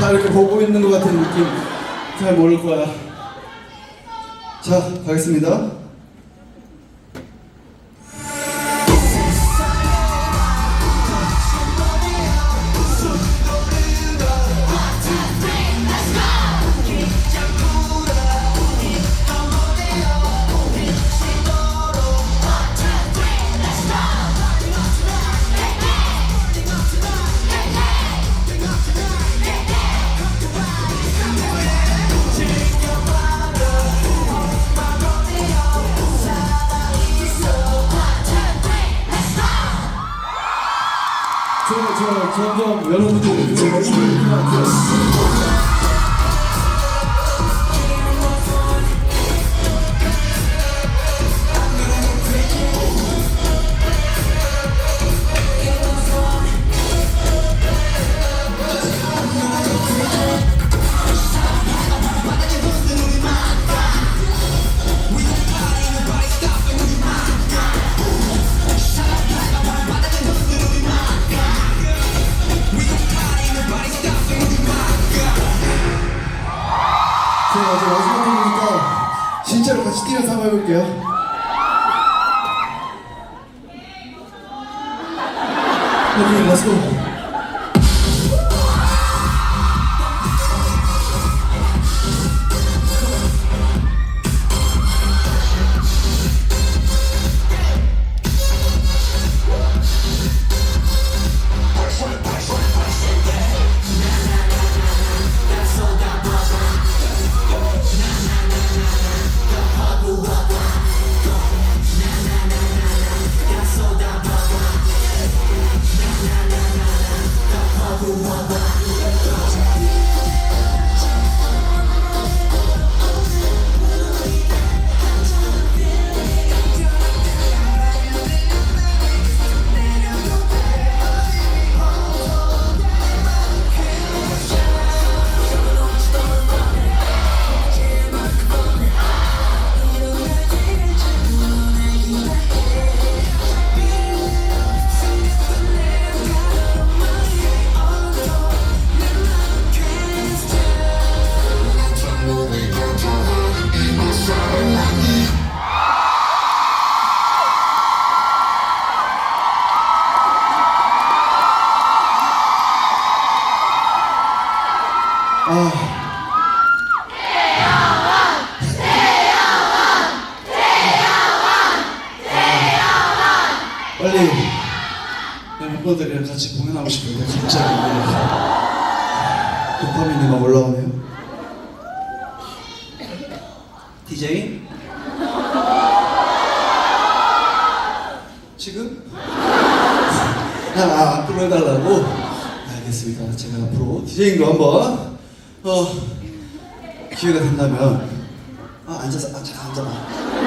다 이렇게 보고 있는 것 같은 느낌 잘 모를 거야. 자, 가겠습니다. 저, 저, 점점 여러분들 제가 이제 마지막 곡이니까 진짜로 같이 뛰면서 한번 해볼게요. 오케이, 렛츠고. 아. 빨리 내 멤버들이랑 같이 공연하고 싶은데 갑자기 도파민이 막 올라오네요. DJ 지금? 아, 아 앞으로 해달라고? 알겠습니다. 제가 앞으로 DJing도 한번 어 기회가 된다면 아 앉아서 아 잠깐 앉아봐.